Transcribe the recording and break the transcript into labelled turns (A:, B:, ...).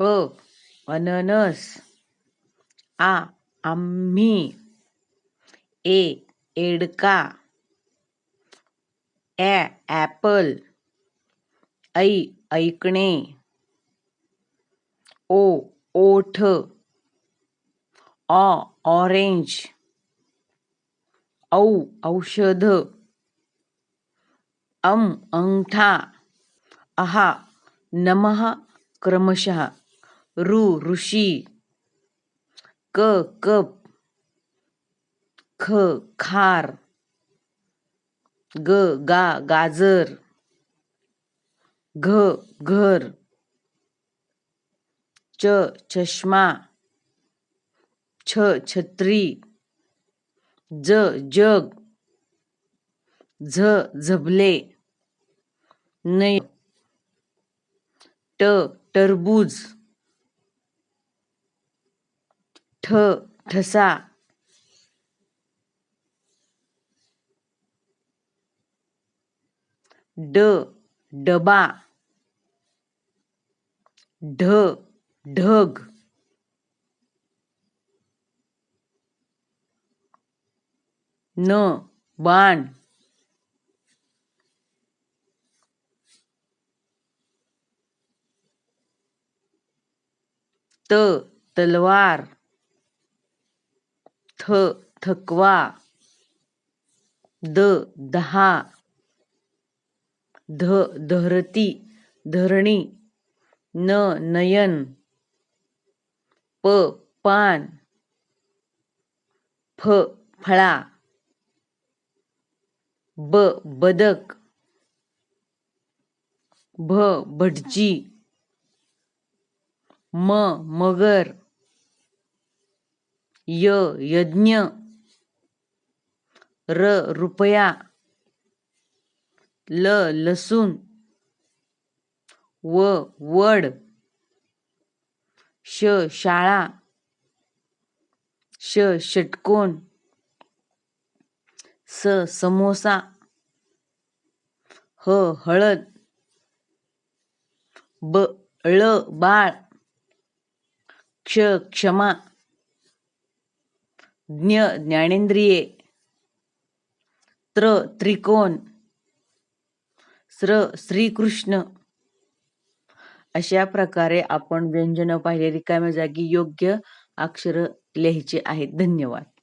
A: अ अननस. आ आम्ही. ए एडका. ॲ ॲपल. ऐ ऐकणे. ओ ओठ. ऑ ऑरेंज. औ औषध. अम अंगठा. अहा नमः क्रमशः. ऋ ऋषी. क कप. ख खार. ग गा गाजर. घ घर. च चष्मा. छ छत्री. ज जग. झ झबले. नै ट टरबूज. ठ ठसा. ड डबा. ढ ढग. न बाण. त तलवार. थ थकवा. द दहा. ध धरती. धरणी. न नयन. प पान. फ फळा. ब बदक. भ भटजी. म मगर. य यज्ञ. र रुपया. ल लसूण. व वड. श शाळा. श षटकोन. स समोसा. ह हळद. ब ळ बाळ. क्ष क्षमा. ज्ञ ज्ञानेंद्रिये त्र त्रिकोण श्र श्रीकृष्ण अशा प्रकारे आपण व्यंजन पाहिले रिकाम्या जागी योग्य अक्षर लिहायचे आहेत. धन्यवाद.